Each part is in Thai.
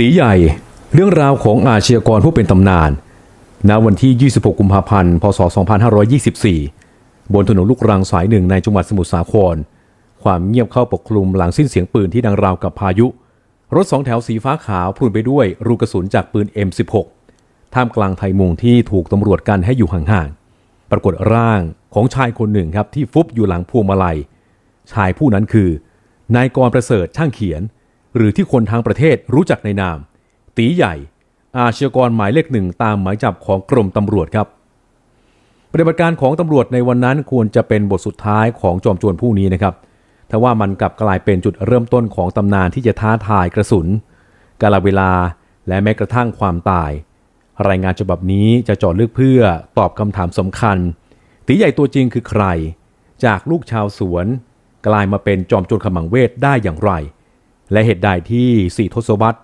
ตีใหญ่ เรื่องราวของอาชญากรผู้เป็นตำนาน ณ วันที่ 26 กุมภาพันธ์ พศ 2524 บนถนนลูกรังสายหนึ่งในจังหวัดสมุทรสาคร ความเงียบเข้าปกคลุมหลังสิ้นเสียงปืนที่ดังราวกับพายุ รถสองแถวสีฟ้าขาวพรุนไปด้วยรูกระสุนจากปืน M16 ท่ามกลางไทยมุงที่ถูกตำรวจกันให้อยู่ห่างๆ ปรากฏร่างของชายคนหนึ่งครับที่ฟุบอยู่หลังพวงมาลัย ชายผู้นั้นคือนายกรประเสริฐช่างเขียน หรือที่คนทางประเทศรู้จักในนาม ตีใหญ่ อาชญากรหมายเลขหนึ่งตามหมายจับของกรมตำรวจครับ ปฏิบัติการของตำรวจในวันนั้นควรจะเป็นบทสุดท้ายของจอมโจรผู้นี้นะครับแต่ว่ามันกลับกลายเป็นจุดเริ่มต้นของตำนานที่จะท้าทายกระสุน กาลเวลาและแม้กระทั่งความตาย รายงานฉบับนี้จะจาะลึกเพื่อตอบคำถามสำคัญ ตีใหญ่ตัวจริงคือใคร จากลูกชาวสวน กลายมาเป็นจอมโจรขมังเวทได้อย่างไร และเหตุใดที่สี่ทศวรรษ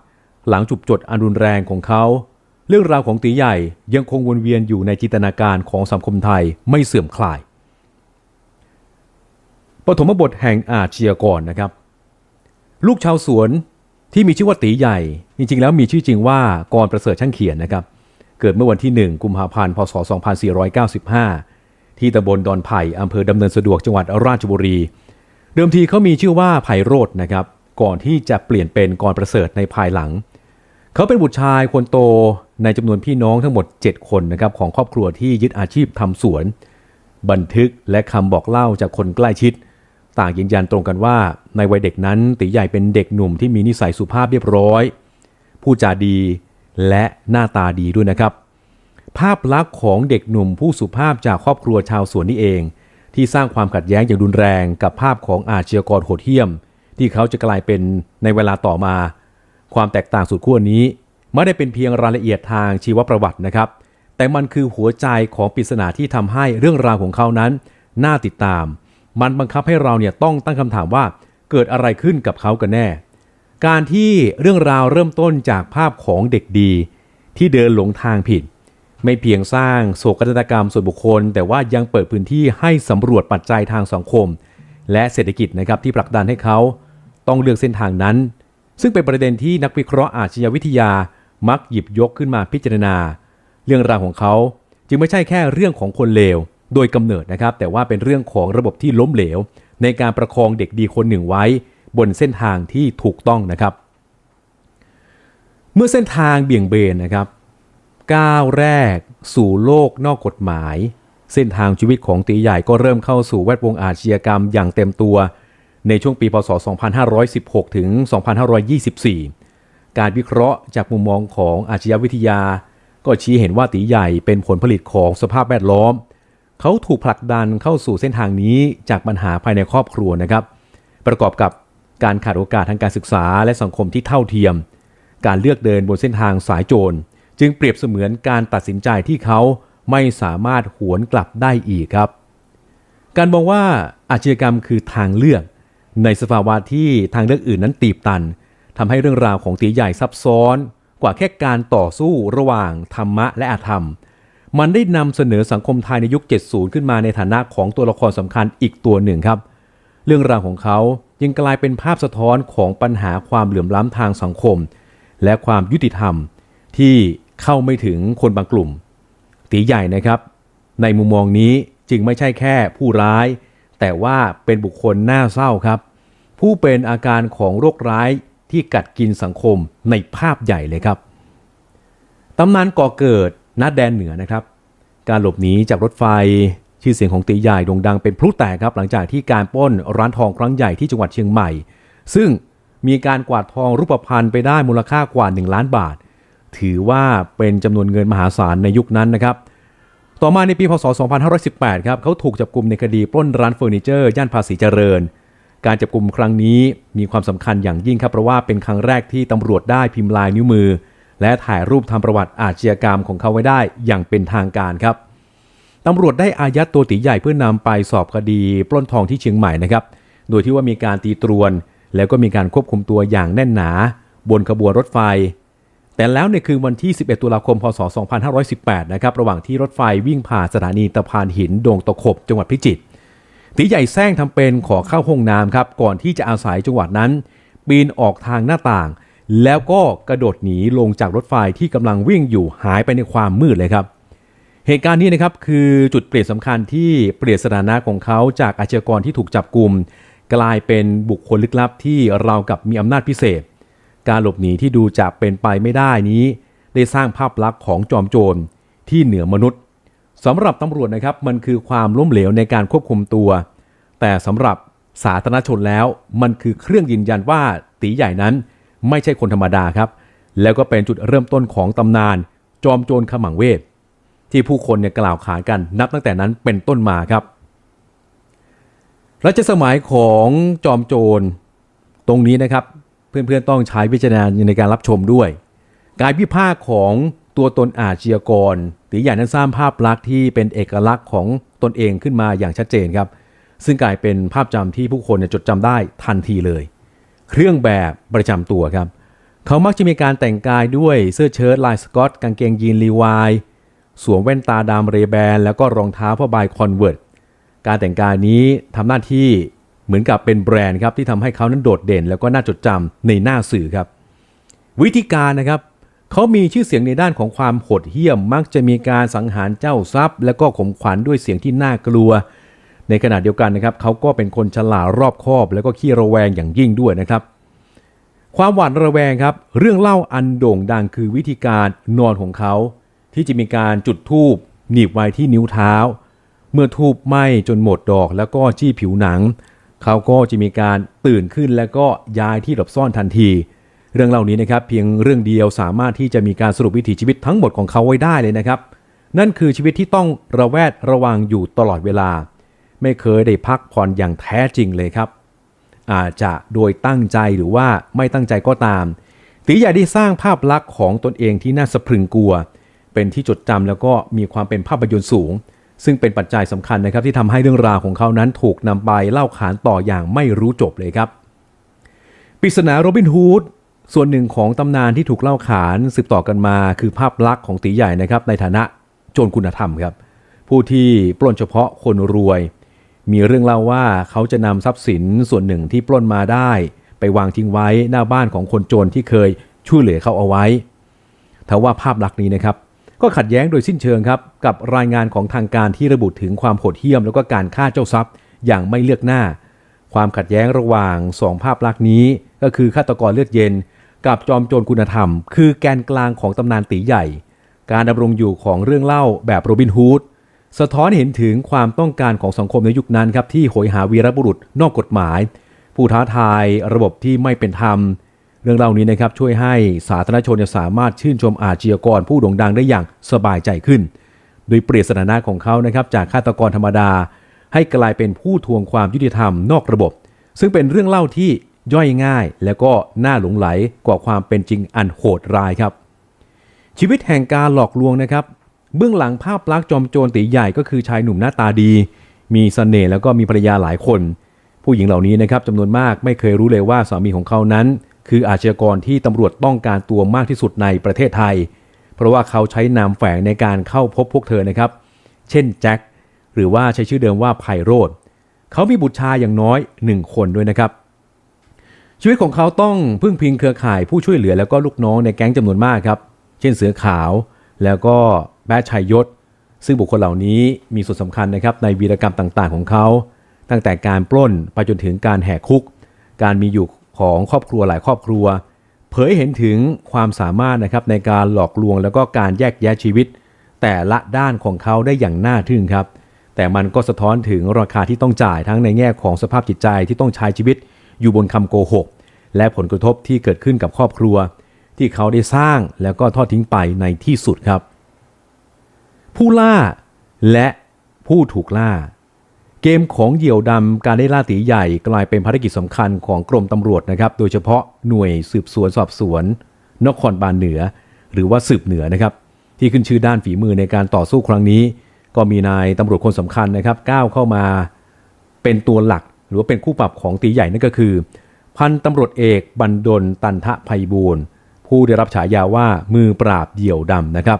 หลังจุบจดอันรุนแรงของเขา เรื่องราวของตีใหญ่ยังคงวนเวียนอยู่ในจินตนาการของสังคมไทยไม่เสื่อมคลาย ปฐมบทแห่งอาชญากรนะครับ ลูกชาวสวนที่มีชื่อว่าตีใหญ่ จริงๆ แล้วมีชื่อจริงว่ากรประเสริฐช่างเขียนนะครับ เกิดเมื่อวันที่ 1 กุมภาพันธ์พศ 2495 ที่ตำบลดอนไผ่อำเภอดำเนินสะดวกจังหวัดราชบุรี เดิมทีเขามีชื่อว่าไผ่โรดนะครับ ก่อนที่จะเปลี่ยนเป็นกรประเสริฐในภายหลัง เขาเป็นบุตรชายคนโตในจำนวนพี่น้องทั้งหมด 7 คนนะครับของครอบครัวที่ยึดอาชีพทำสวน บันทึกและคำบอกเล่าจากคนใกล้ชิด ต่างยืนยันตรงกันว่า ในวัยเด็กนั้นตีใหญ่เป็นเด็กหนุ่มที่มีนิสัยสุภาพเรียบร้อยพูดจาดีและหน้าตาดีด้วยนะครับ ภาพลักษณ์ของเด็กหนุ่มผู้สุภาพจากครอบครัวชาวสวนนี่เอง ที่สร้างความขัดแย้งอย่างรุนแรงกับภาพของอาชญากรโหดเหี้ยม ที่เขาจะกลายเป็นในเวลาต่อมา ความแตกต่างสุดขั้วนี้ ไม่ได้เป็นเพียงรายละเอียดทางชีวประวัตินะครับ แต่มันคือหัวใจของปริศนาที่ทำให้เรื่องราวของเขานั้นน่าติดตาม มันบังคับให้เราเนี่ยต้องตั้งคำถามว่าเกิดอะไรขึ้นกับเขากันแน่ การที่เรื่องราวเริ่มต้นจากภาพของเด็กดี ที่เดินหลงทางผิด ไม่เพียงสร้างโศกนาฏกรรมส่วนบุคคล แต่ว่ายังเปิดพื้นที่ให้สำรวจปัจจัยทางสังคม และเศรษฐกิจนะครับที่ผลักดันให้เขา ต้องเลือกเส้นทางนั้น ซึ่งเป็นประเด็นที่นักวิเคราะห์อาชญาวิทยามักหยิบยกขึ้นมาพิจารณา เรื่องราวของเขาจึงไม่ใช่แค่เรื่องของคนเลวโดยกำเนิดนะครับ แต่ว่าเป็นเรื่องของระบบที่ล้มเหลว ในการประคองเด็กดีคนหนึ่งไว้ บนเส้นทางที่ถูกต้องนะครับ เมื่อเส้นทางเบี่ยงเบนนะครับก้าวแรก สู่โลกนอกกฎหมาย เส้นทางชีวิตของตีใหญ่ก็เริ่มเข้าสู่แวดวงอาชญากรรมอย่างเต็มตัว ในช่วงปีพศ 2516 ถึง 2524 การวิเคราะห์จากมุมมองของอาชญาวิทยา ก็ชี้เห็นว่าตีใหญ่เป็นผลผลิตของสภาพแวดล้อม เขาถูกผลักดันเข้าสู่เส้นทางนี้จากปัญหาภายในครอบครัวนะครับ ประกอบกับการขาดโอกาสทางการศึกษาและสังคมที่เท่าเทียม การเลือกเดินบนเส้นทางสายโจร จึงเปรียบเสมือนการตัดสินใจที่เขาไม่สามารถหวนกลับได้อีกครับ การมองว่าอาชญากรรมคือทางเลือก ในสภาวะที่ทางเลือกอื่นนั้นตีบตันทำให้เรื่องราวของตีใหญ่ซับซ้อน กว่าแค่การต่อสู้ระหว่างธรรมะและอาธรรม มันได้นำเสนอสังคมไทยในยุค 70 ขึ้นมาในฐานะของตัวละครสำคัญอีกตัวหนึ่งครับ เรื่องราวของเขายังกลายเป็นภาพสะท้อนของปัญหาความเหลื่อมล้ำทางสังคม และความยุติธรรม ที่เข้าไม่ถึงคนบางกลุ่ม ตีใหญ่นะครับ ในมุมมองนี้จึงไม่ใช่แค่ผู้ร้าย แต่ว่าเป็นบุคคลน่าเศร้าครับ ผู้เป็นอาการของโรคร้ายที่กัดกินสังคมในภาพใหญ่เลยครับตำนานก่อเกิดณแดนเหนือนะครับ การหลบหนีจากรถไฟชื่อเสียงของตีใหญ่โด่งดังเป็นพลุแตกครับ หลังจากที่การปล้นร้านทองครั้งใหญ่ที่จังหวัดเชียงใหม่ ซึ่งมีการกวาดทองรูปพรรณไปได้มูลค่ากว่า 1 ล้านบาท ถือว่าเป็นจำนวนเงินมหาศาลในยุคนั้นนะครับ ต่อมาในปีพศ 2518 ครับเขาถูกจับกลุ่มในคดีปล้นร้านเฟอร์นิเจอร์ ย่านภาษีเจริญ การจับกลุ่มครั้งนี้มีความสำคัญอย่างยิ่งครับเพราะว่าเป็นครั้งแรกที่ตำรวจได้พิมพ์ลายนิ้วมือ และถ่ายรูปทำประวัติอาชญากรรมของเขาไว้ได้อย่างเป็นทางการครับตำรวจได้อายัดตัวตีใหญ่เพื่อนำไปสอบคดีปล้นทองที่เชียงใหม่นะครับโดยที่ว่ามีการตีตรวน แล้วก็มีการควบคุมตัวอย่างแน่นหนา บนขบวนรถไฟ แต่แล้วในคืนวันที่ 11 ตุลาคม พศ 2518 นะครับ ระหว่างที่รถไฟวิ่งผ่านสถานีตะพานหินดงตะขบจังหวัดพิจิตรตีใหญ่แซงทำเป็นขอเข้าห้องน้ำครับ ก่อนที่จะอาศัยจังหวัดนั้น ปีนออกทางหน้าต่าง แล้วก็กระโดดหนีลงจากรถไฟที่กำลังวิ่งอยู่หายไปในความมืดเลยครับ เหตุการณ์นี้นะครับคือจุดเปลี่ยนสำคัญที่เปลี่ยนสถานะของเขาจากอาชญากรที่ถูกจับกลุ่มกลายเป็นบุคคลลึกลับที่เรากับมีอำนาจพิเศษ การหลบหนีที่ดูจะเป็นไปไม่ได้นี้ ได้สร้างภาพลักษณ์ของจอมโจรที่เหนือมนุษย์สำหรับตำรวจนะครับมันคือความล้มเหลวในการควบคุมตัว แต่สำหรับสาธารณชนแล้ว มันคือเครื่องยืนยันว่าตีใหญ่นั้น ไม่ใช่คนธรรมดาครับ แล้วก็เป็นจุดเริ่มต้นของตำนาน จอมโจรขมังเวทที่ผู้คนเนี่ยกล่าวขานกันนับตั้งแต่นั้นเป็นต้นมาครับรัชสมัยของจอมโจรตรงนี้นะครับ เพื่อนๆต้องใช้วิจารณาในการรับชมด้วย การพิพากของตัวตนอาชญากรตีใหญ่างนั้นสร้างภาพลักษณ์ที่เป็นเอกลักษณ์ของตนเองขึ้นมาอย่างชัดเจนครับ ซึ่งกลายเป็นภาพจำที่ผู้คนนจดจำได้ทันทีเลย เครื่องแบบประจำตัวครับ เขามักจะมีการแต่งกายด้วยเสื้อเชิ้ตลายสกอตกางเกงยีนลีวายสวมแว่นตาดำเรแบน แล้วก็รองเท้าผ้าใบคอนเวิร์ตการแต่งกายนี้ทำหน้าที่ เหมือนกับเป็นแบรนด์ครับที่ทำให้เขานั้นโดดเด่น แล้วก็น่าจดจำในหน้าสื่อครับ วิธีการนะครับเขามีชื่อเสียงในด้านของความโหดเหี้ยมมักจะมีการสังหารเจ้าทรัพย์ แล้วก็ข่มขวัญด้วยเสียงที่น่ากลัว ในขณะเดียวกันนะครับเขาก็เป็นคนฉลาดรอบคอบ แล้วก็ขี้ระแวงอย่างยิ่งด้วยนะครับความหวาดระแวงครับ เรื่องเล่าอันโด่งดังคือวิธีการนอนของเขา ที่จะมีการจุดธูปหนีบไว้ที่นิ้วเท้า เมื่อทูบไหม้จนหมดดอกแล้วก็จี้ผิวหนัง เขาก็จะมีการตื่นขึ้นแล้วก็ย้ายที่หลบซ่อนทันที เรื่องเหล่านี้นะครับเพียงเรื่องเดียวสามารถที่จะมีการสรุปวิถีชีวิตทั้งหมดของเขาไว้ได้เลยนะครับ นั่นคือชีวิตที่ต้องระแวดระวังอยู่ตลอดเวลา ไม่เคยได้พักผ่อนอย่างแท้จริงเลยครับ อาจจะโดยตั้งใจหรือว่าไม่ตั้งใจก็ตามตีใหญ่ได้สร้างภาพลักษณ์ของตนเองที่น่าสะพรึงกลัว เป็นที่จดจำแล้วก็มีความเป็นภาพยนตร์สูง ซึ่งเป็นปัจจัยสำคัญนะครับที่ทำให้เรื่องราวของเขานั้นถูกนำไปเล่าขานต่ออย่างไม่รู้จบเลยครับปริศนาโรบินฮูดส่วนหนึ่งของตำนานที่ถูกเล่าขานสืบต่อกันมาคือภาพลักษณ์ของตีใหญ่นะครับในฐานะโจรคุณธรรมครับ ผู้ที่ปล้นเฉพาะคนรวย มีเรื่องเล่าว่าเขาจะนำทรัพย์สินส่วนหนึ่งที่ปล้นมาได้ ไปวางทิ้งไว้หน้าบ้านของคนโจนที่เคยช่วยเหลือเขาเอาไว้ทว่าภาพลักษณ์นี้นะครับ ก็ขัดแย้งโดยสิ้นเชิงครับกับรายงานของทางการที่ระบุถึงความโหดเหี้ยม แล้วก็การฆ่าเจ้าทรัพย์ อย่างไม่เลือกหน้า ความขัดแย้งระหว่างสองภาพลักษณ์นี้ ก็คือฆาตกรเลือดเย็น กับจอมโจรคุณธรรม คือแกนกลางของตำนานตีใหญ่ การดำรงอยู่ของเรื่องเล่าแบบโรบินฮูดสะท้อนเห็นถึงความต้องการของสังคมในยุคนั้นครับที่โหยหาวีรบุรุษนอกกฎหมาย ผู้ท้าทายระบบที่ไม่เป็นธรรม เรื่องเล่านี้นะครับช่วยให้สาธารณชนจะสามารถชื่นชมอาชญากรผู้โด่งดังได้อย่างสบายใจขึ้น โดยเปลี่ยนสถานะของเขานะครับจากฆาตกรธรรมดา ให้กลายเป็นผู้ทวงความยุติธรรมนอกระบบ ซึ่งเป็นเรื่องเล่าที่ย่อยง่าย และก็น่าหลงไหลกว่าความเป็นจริงอันโหดร้ายครับ ชีวิตแห่งการหลอกลวงนะครับ เบื้องหลังภาพลักษณ์จอมโจรตีใหญ่ก็คือชายหนุ่มหน้าตาดี มีเสน่ห์แล้วก็มีภรรยาหลายคน ผู้หญิงเหล่านี้นะครับจำนวนมากไม่เคยรู้เลยว่าสามีของเขานั้น คืออาชญากรที่ตำรวจต้องการตัวมากที่สุดในประเทศไทย เพราะว่าเขาใช้นามแฝงในการเข้าพบพวกเธอนะครับ เช่นแจ็คหรือว่าใช้ชื่อเดิมว่าไพโรธเขามีบุตรชายอย่างน้อยหนึ่งคนด้วยนะครับ ชีวิตของเขาต้องพึ่งพิงเครือข่ายผู้ช่วยเหลือแล้วก็ลูกน้องในแก๊งจำนวนมากครับ เช่นเสือขาวแล้วก็แบดชัยยศ ซึ่งบุคคลเหล่านี้มีส่วนสำคัญนะครับในวีรกรรมต่างๆของเขา ตั้งแต่การปล้นไปจนถึงการแหกคุก การมีอยู่ ของครอบครัวหลายครอบครัว เผยเห็นถึงความสามารถนะครับในการหลอกลวงแล้วก็การแยกแยะชีวิต แต่ละด้านของเขาได้อย่างน่าทึ่งครับ แต่มันก็สะท้อนถึงราคาที่ต้องจ่ายทั้งในแง่ของสภาพจิตใจที่ต้องใช้ชีวิต อยู่บนคำโกหก และผลกระทบที่เกิดขึ้นกับครอบครัว ที่เขาได้สร้างแล้วก็ทอดทิ้งไปในที่สุดครับ ผู้ล่าและผู้ถูกล่า เกมของเหยี่ยวดำการได้ล่าตีใหญ่กลายเป็นภารกิจสำคัญของกรมตำรวจนะครับ โดยเฉพาะหน่วยสืบสวนสอบสวน นครบาลเหนือ หรือว่าสืบเหนือนะครับ ที่ขึ้นชื่อด้านฝีมือในการต่อสู้ครั้งนี้ ก็มีนายตำรวจคนสำคัญนะครับก้าวเข้ามาเป็นตัวหลัก หรือว่าเป็นคู่ปรับของตีใหญ่นั่นก็คือ พันตำรวจเอกบรรดลตันทะไพบูลย์ผู้ได้รับฉายาว่ามือปราบเหยี่ยวดำนะครับ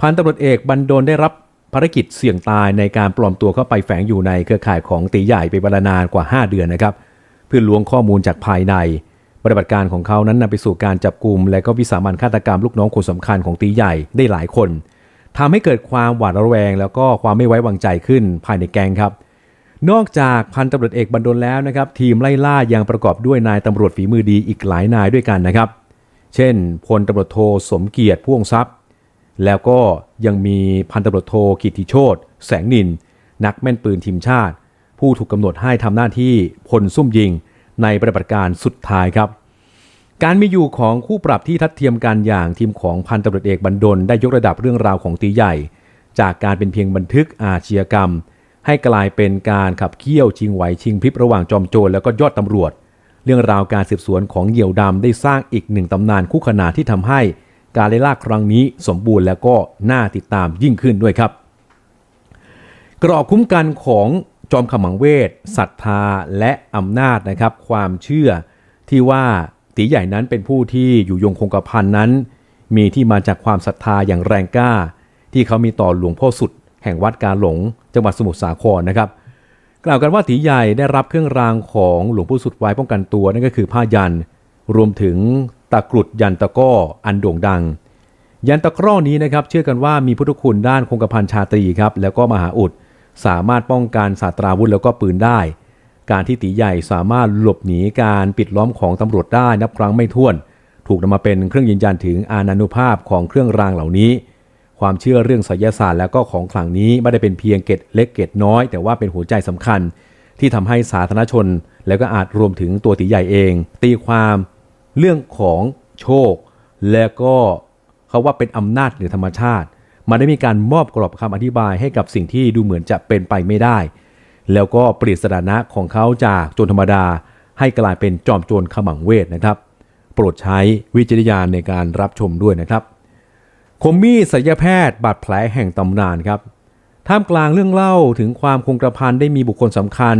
พันตำรวจเอกบรรดลได้รับ ภารกิจเสี่ยงตายในการปลอมตัวเข้าไปแฝงอยู่ในเครือข่ายของตีใหญ่เป็นเวลานานกว่า 5 เดือนนะครับ เพื่อล้วงข้อมูลจากภายใน ปฏิบัติการของเขานั้นนำไปสู่การจับกลุ่ม และก็วิสามันฆาตกรรมลูกน้องคนสำคัญของตีใหญ่ได้หลายคนทำให้เกิดความหวาดระแวง แล้วก็ความไม่ไว้วางใจขึ้นภายในแกงครับ นอกจากพันตำรวจเอกบรรดลแล้วนะครับ ทีมไล่ล่ายังประกอบด้วยนายตำรวจฝีมือดีอีกหลายนายด้วยกันนะครับ เช่นพลตำรวจโทสมเกียรติพ่วงทรัพย์ แล้วก็ยังมีพันตำรวจโทกิติโชตแสงนิน นักแม่นปืนทีมชาติ ผู้ถูกกำหนดให้ทำหน้าที่พลซุ่มยิงในปฏิบัติการสุดท้ายครับ การมีอยู่ของคู่ปรับที่ทัดเทียมกันอย่างทีมของพันตำรวจเอกบรรดลได้ยกระดับเรื่องราวของตีใหญ่ จากการเป็นเพียงบันทึกอาชญากรรม ให้กลายเป็นการขับเคี่ยวชิงไหวชิงพริบระหว่างจอมโจรแล้วก็ยอดตำรวจ เรื่องราวการสืบสวนของเหยี่ยวดำได้สร้างอีกหนึ่งตำนานคู่ขนานที่ทำให้ การไล่ล่าครั้งนี้สมบูรณ์แล้วก็น่าติดตามยิ่งขึ้นด้วยครับ กรอบคุ้มกันของจอมขมังเวทศรัทธาและอำนาจนะครับ ความเชื่อที่ว่าตีใหญ่นั้นเป็นผู้ที่อยู่ยงคงกระพันนั้น มีที่มาจากความศรัทธาอย่างแรงกล้า ที่เขามีต่อหลวงพ่อสุด แห่งวัดกาหลง จังหวัดสมุทรสาครนะครับ กล่าวกันว่าตีใหญ่ได้รับเครื่องรางของหลวงพ่อสุดไว้ป้องกันตัวนั่นก็คือผ้ายัน รวมถึง ตะกรุดยันตะก้ออันโด่งดัง ยันตะกร้อนี้นะครับเชื่อกันว่ามีพุทธคุณด้านคงกระพันชาตรีครับแล้วก็มหาอุดสามารถป้องกันศาสตราวุธแล้วก็ปืนได้ การที่ตีใหญ่สามารถหลบหนีการปิดล้อมของตำรวจได้นับครั้งไม่ถ้วน ถูกนำมาเป็นเครื่องยืนยันถึงอานานุภาพของเครื่องรางเหล่านี้ ความเชื่อเรื่องไสยศาสตร์แล้วก็ของขลังนี้ไม่ได้เป็นเพียงเกตเล็กเกตน้อย แต่ว่าเป็นหัวใจสำคัญ ที่ทำให้สาธารณชน แล้วก็อาจรวมถึงตัวตีใหญ่เอง ตีความ เรื่องของโชค แล้วก็เขาว่าเป็นอำนาจเหนือธรรมชาติ มันได้มีการมอบกรอบคำอธิบายให้กับสิ่งที่ดูเหมือนจะเป็นไปไม่ได้ แล้วก็เปลี่ยนสถานะของเขาจากโจรธรรมดา ให้กลายเป็นจอมโจรขมังเวทนะครับ โปรดใช้วิจารณญาณในการรับชมด้วยนะครับ คมมี่ศัลยแพทย์บาดแผลแห่งตำนานครับท่ามกลางเรื่องเล่าถึงความคงกระพันได้มีบุคคลสำคัญ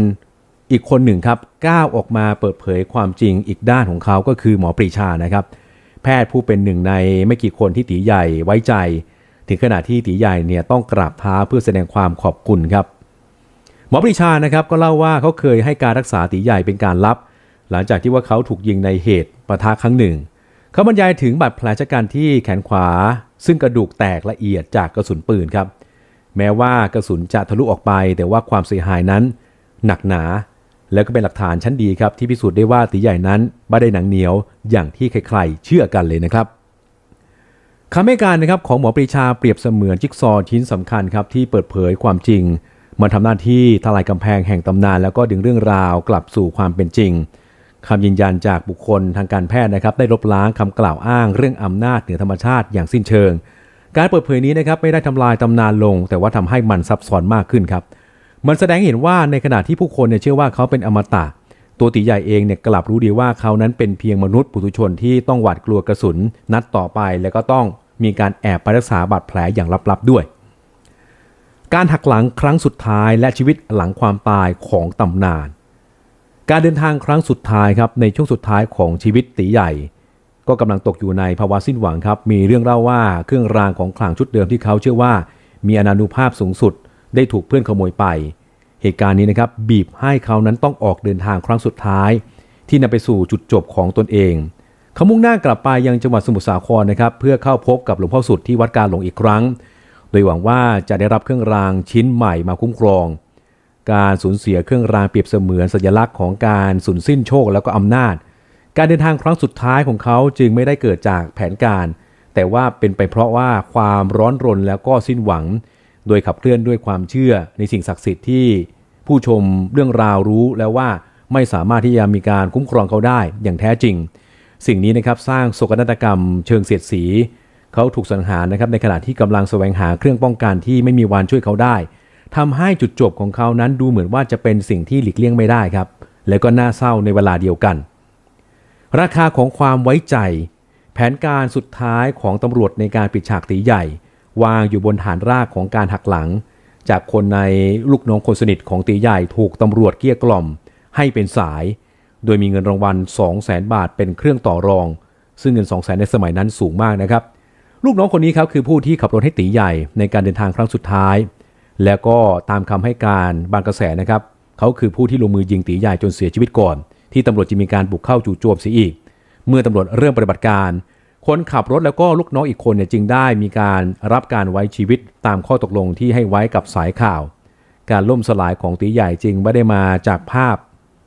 อีกคนหนึ่งครับก้าวออกมาเปิดเผยความจริงอีกด้านของเขาก็คือหมอปรีชานะครับ แพทย์ผู้เป็นหนึ่งในไม่กี่คนที่ตีใหญ่ไว้ใจ ถึงขนาดที่ตีใหญ่เนี่ยต้องกราบเท้าเพื่อแสดงความขอบคุณครับ หมอปรีชานะครับก็เล่าว่าเขาเคยให้การรักษาตีใหญ่เป็นการลับ หลังจากที่ว่าเขาถูกยิงในเหตุประทะครั้งหนึ่ง เขาบรรยายถึงบาดแผลชะกันที่แขนขวา ซึ่งกระดูกแตกละเอียดจากกระสุนปืนครับ แม้ว่ากระสุนจะทะลุออกไป แต่ว่าความเสียหายนั้น หนักหนา แล้วก็เป็นหลักฐานชั้นดีครับที่พิสูจน์ได้ว่าตีใหญ่นั้นไม่ได้หนังเหนียวอย่างที่ใครๆ เชื่อกันเลยนะครับคำให้การนะครับของหมอปรีชาเปรียบเสมือนจิ๊กซอชิ้นสำคัญครับที่เปิดเผยความจริง มันทำหน้าที่ทลายกำแพงแห่งตำนาน แล้วก็ดึงเรื่องราวกลับสู่ความเป็นจริงคำยืนยันจากบุคคลทางการแพทย์นะครับได้ลบล้างคำกล่าวอ้างเรื่องอำนาจเหนือธรรมชาติอย่างสิ้นเชิง การเปิดเผยนี้นะครับไม่ได้ทำลายตำนานลง แต่ว่าทำให้มันซับซ้อนมากขึ้นครับ มันแสดงเห็นว่าในขณะที่ผู้คนเนี่ยเชื่อว่าเขาเป็นอมตะ ตัวตีใหญ่เองเนี่ยกลับรู้ดีว่าเขานั้นเป็นเพียงมนุษย์ปุถุชนที่ต้องหวาดกลัวกระสุนนัดต่อไปแล้วก็ต้องมีการแอบไปรักษาบาดแผลอย่างลับๆด้วย การหักหลังครั้งสุดท้ายและชีวิตหลังความตายของตำนาน การเดินทางครั้งสุดท้ายครับในช่วงสุดท้ายของชีวิตตีใหญ่ ก็กำลังตกอยู่ในภาวะสิ้นหวังครับ มีเรื่องเล่าว่าเครื่องรางของขลังชุดเดิมที่เขาเชื่อว่า มีอนานุภาพสูงสุด ได้ถูกเพื่อนขโมยไป เหตุการณ์นี้นะครับบีบให้เขานั้นต้องออกเดินทางครั้งสุดท้าย ที่นำไปสู่จุดจบของตนเองเขามุ่งหน้ากลับไปยังจังหวัดสมุทรสาครนะครับเพื่อเข้าพบกับหลวงพ่อสุดที่วัดการหลงอีกครั้ง โดยหวังว่าจะได้รับเครื่องรางชิ้นใหม่มาคุ้มครอง การสูญเสียเครื่องรางเปรียบเสมือนสัญลักษณ์ของการสูญสิ้นโชคแล้วก็อำนาจ การเดินทางครั้งสุดท้ายของเขาจึงไม่ได้เกิดจากแผนการ แต่ว่าเป็นไปเพราะว่าความร้อนรนแล้วก็สิ้นหวัง โดยขับเคลื่อนด้วยความเชื่อในสิ่งศักดิ์สิทธิ์ที่ผู้ชมเรื่องราวรู้แล้วว่าไม่สามารถที่จะมีการคุ้มครองเขาได้อย่างแท้จริง สิ่งนี้นะครับสร้างโศกนาฏกรรมเชิงเสียดสี เขาถูกสังหารนะครับในขณะที่กำลังแสวงหาเครื่องป้องกันที่ไม่มีวันช่วยเขาได้ทำให้จุดจบของเขานั้นดูเหมือนว่าจะเป็นสิ่งที่หลีกเลี่ยงไม่ได้ครับ แล้วก็น่าเศร้าในเวลาเดียวกัน ราคาของความไว้ใจ แผนการสุดท้ายของตำรวจในการปิดฉากตีใหญ่ วางอยู่บนฐานรากของการหักหลัง จากคนในลูกน้องคนสนิทของตีใหญ่ถูกตำรวจเกลี้ยกล่อม ให้เป็นสาย โดยมีเงินรางวัล 2 0 0แสนบาทเป็นเครื่องต่อรอง ซึ่งเงิน 2 0 0แสนในสมัยนั้นสูงมากนะครับ ลูกน้องคนนี้ครับคือผู้ที่ขับรถให้ตีใหญ่ในการเดินทางครั้งสุดท้าย แล้วก็ตามคำให้การบางกระแสนะครับ เขาคือผู้ที่ลงมือยิงตีใหญ่จนเสียชีวิตก่อน ที่ตำรวจจะมีการบุกเข้าจู่โจมเสียอีก เมื่อตำรวจเริ่มปฏิบัติการ คนขับรถแล้วก็ลูกน้องอีกคนเนี่ยจึงได้มีการรับการไว้ชีวิตตามข้อตกลงที่ให้ไว้กับสายข่าว การล่มสลายของตีใหญ่จริงไม่ได้มาจากภาพ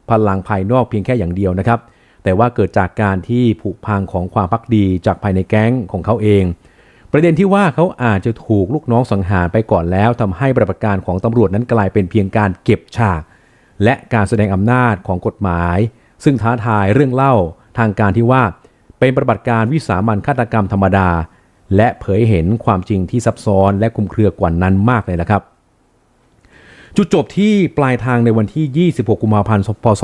พลังภายนอกเพียงแค่อย่างเดียวนะครับ แต่ว่าเกิดจากการที่ผุพังของความพักดีจากภายในแก๊งของเขาเอง ประเด็นที่ว่าเขาอาจจะถูกลูกน้องสังหารไปก่อนแล้วทำให้ปฏิบัติการของตำรวจนั้นกลายเป็นเพียงการเก็บฉาก และการแสดงอำนาจของกฎหมาย ซึ่งท้าทายเรื่องเล่าทางการที่ว่า เป็นปฏิบัติการวิสามันฆาตกรรมธรรมดา และเผยเห็นความจริงที่ซับซ้อนและคุมเครือกว่านั้นมากเลยนะครับ จุดจบที่ปลายทางในวันที่ 26 กุมภาพันธ์ พศ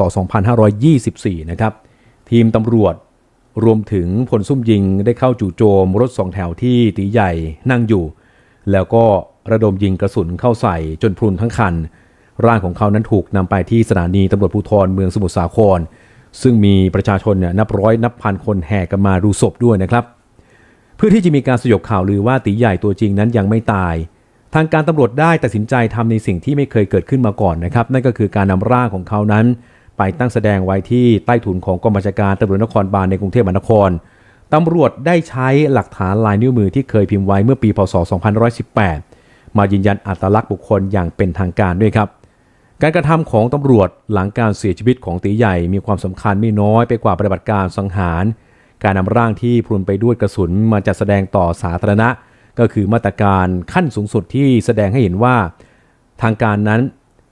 2524 นะครับ ทีมตำรวจรวมถึงพลซุ่มยิงได้เข้าจู่โจมรถสองแถวที่ตีใหญ่นั่งอยู่ แล้วก็ระดมยิงกระสุนเข้าใส่จนพรุนทั้งคัน ร่างของเขานั้นถูกนำไปที่สถานีตำรวจภูธรเมืองสมุทรสาคร ซึ่งมีประชาชนเนี่ยนับร้อยนับพันคนแห่กันมาดูศพด้วยนะครับ เพื่อที่จะมีการสยบข่าวลือว่าตีใหญ่ตัวจริงนั้นยังไม่ตาย ทางการตำรวจได้ตัดสินใจทำในสิ่งที่ไม่เคยเกิดขึ้นมาก่อนนะครับ นั่นก็คือการนำร่างของเขานั้น ไปตั้งแสดงไว้ที่ใต้ถุนของกองบัญชาการตำรวจนครบาลในกรุงเทพมหานครตำรวจได้ใช้หลักฐานลายนิ้วมือที่เคยพิมพ์ไว้เมื่อปีพศ 2518 มายืนยันอัตลักษณ์บุคคลอย่างเป็นทางการด้วยครับ การกระทำของตำรวจหลังการเสียชีวิตของตีใหญ่มีความสำคัญไม่น้อยไปกว่าปฏิบัติการสังหาร การนำร่างที่พรุนไปด้วยกระสุนมาจัดแสดงต่อสาธารณะ ก็คือมาตรการขั้นสูงสุดที่แสดงให้เห็นว่า ทางการนั้น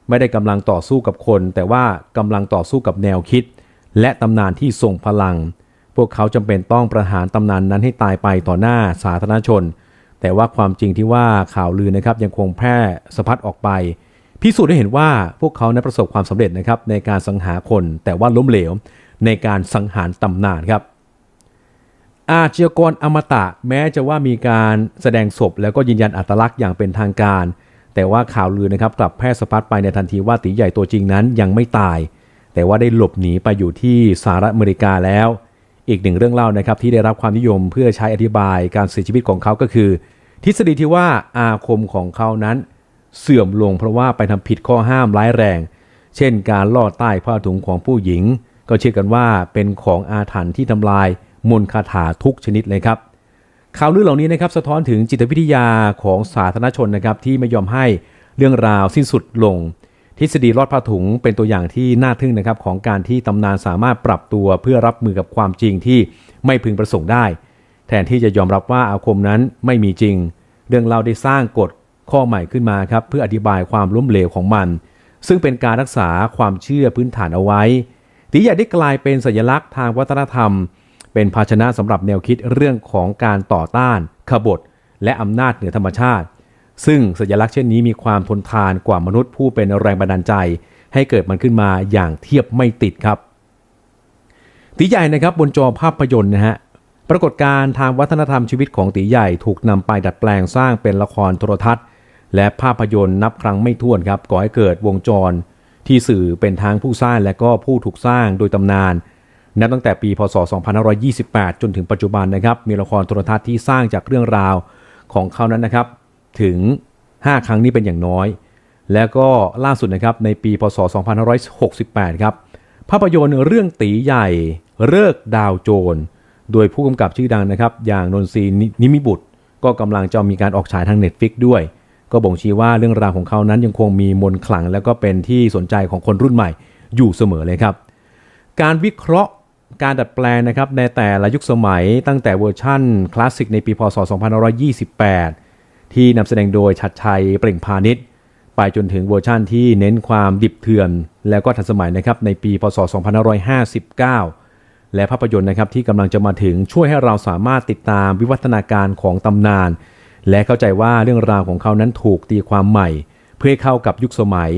ไม่ได้กำลังต่อสู้กับคน แต่ว่ากำลังต่อสู้กับแนวคิด และตำนานที่ทรงพลัง พวกเขาจำเป็นต้องประหารตำนานนั้นให้ตายไปต่อหน้าสาธารณชน แต่ว่าความจริงที่ว่าข่าวลือนะครับยังคงแพร่สะพัดออกไป พิสูจน์ให้เห็นว่าพวกเขานั้นประสบความสำเร็จนะครับในการสังหารคนแต่ว่าล้มเหลวในการสังหารตำนานครับ อาชญากรอมตะแม้จะว่ามีการแสดงศพแล้วก็ยืนยันอัตลักษณ์อย่างเป็นทางการ แต่ว่าข่าวลือนะครับกลับแพร่สะพัดไปในทันทีว่าตีใหญ่ตัวจริงนั้นยังไม่ตาย แต่ว่าได้หลบหนีไปอยู่ที่สหรัฐอเมริกาแล้ว อีกหนึ่งเรื่องเล่านะครับที่ได้รับความนิยมเพื่อใช้อธิบายการเสียชีวิตของเขาก็คือ ทฤษฎีที่ว่าอาคมของเขานั้น เสื่อมลงเพราะว่าไปทำผิดข้อห้ามร้ายแรง เช่นการลอดใต้ผ้าถุงของผู้หญิง ก็เชื่อกันว่าเป็นของอาถรรพ์ที่ทำลายมนต์คาถาทุกชนิดเลยครับข่าวลือเหล่านี้นะครับสะท้อนถึงจิตวิทยาของสาธารณชนนะครับที่ไม่ยอมให้เรื่องราวสิ้นสุดลง ทฤษฎีลอดผ้าถุงเป็นตัวอย่างที่น่าทึ่งนะครับของการที่ตำนานสามารถปรับตัวเพื่อรับมือกับความจริงที่ไม่พึงประสงค์ได้ แทนที่จะยอมรับว่าอาคมนั้นไม่มีจริง เรื่องเราได้สร้างกฎ ข้อใหม่ขึ้นมาครับเพื่ออธิบายความล้มเหลวของมัน ซึ่งเป็นการรักษาความเชื่อพื้นฐานเอาไว้ตีใหญ่ได้กลายเป็นสัญลักษณ์ทางวัฒนธรรม เป็นภาชนะสำหรับแนวคิดเรื่องของการต่อต้านขบฏ และอำนาจเหนือธรรมชาติ ซึ่งสัญลักษณ์เช่นนี้มีความทนทานกว่ามนุษย์ผู้เป็นแรงบันดาลใจ ให้เกิดมันขึ้นมาอย่างเทียบไม่ติดครับตีใหญ่นะครับบนจอภาพยนตร์นะฮะปรากฏการณ์ทางวัฒนธรรมชีวิตของตีใหญ่ถูกนำไปดัดแปลงสร้างเป็นละครโทรทัศน์ และภาพยนตร์นับครั้งไม่ถ้วนครับก่อให้เกิดวงจร ที่สื่อเป็นทั้งผู้สร้างและก็ผู้ถูกสร้างโดยตำนาน นับตั้งแต่ปี พศ 2528 จนถึงปัจจุบันนะครับ มีละครโทรทัศน์ที่สร้างจากเรื่องราวของเขานั้นนะครับ ถึง 5 ครั้งนี้เป็นอย่างน้อย แล้วก็ล่าสุดนะครับในปี พศ 2568 ครับภาพยนตร์เรื่องตีใหญ่เลิกดาวโจร โดยผู้กำกับชื่อดังนะครับ อย่างนนทรีนิมิบุตร ก็กำลังจะมีการออกฉายทาง Netflix ด้วย ก็บ่งชี้ว่าเรื่องราวของเขานั้นยังคงมีมนต์ขลัง และก็เป็นที่สนใจของคนรุ่นใหม่อยู่เสมอเลยครับ การวิเคราะห์การดัดแปลงนะครับในแต่ละยุคสมัยตั้งแต่เวอร์ชั่นคลาสสิกในปีพศ 2528 ที่นำแสดงโดยชัดชัยเปล่งพาณิชย์ไปจนถึงเวอร์ชั่นที่เน้นความดิบเถื่อน แล้วก็ทันสมัยนะครับในปีพศ 2559 และภาพยนตร์นะครับที่กำลังจะมาถึงช่วยให้เราสามารถติดตามวิวัฒนาการของตำนาน และเข้าใจว่าเรื่องราวของเขานั้นถูกตีความใหม่ เพื่อให้เข้ากับยุคสมัย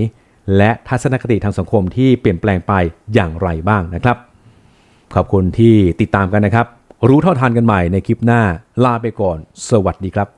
และทัศนคติทางสังคมที่เปลี่ยนแปลงไปอย่างไรบ้างนะครับ ขอบคุณที่ติดตามกันนะครับ รู้เท่าทันกันใหม่ในคลิปหน้าลาไปก่อน สวัสดีครับ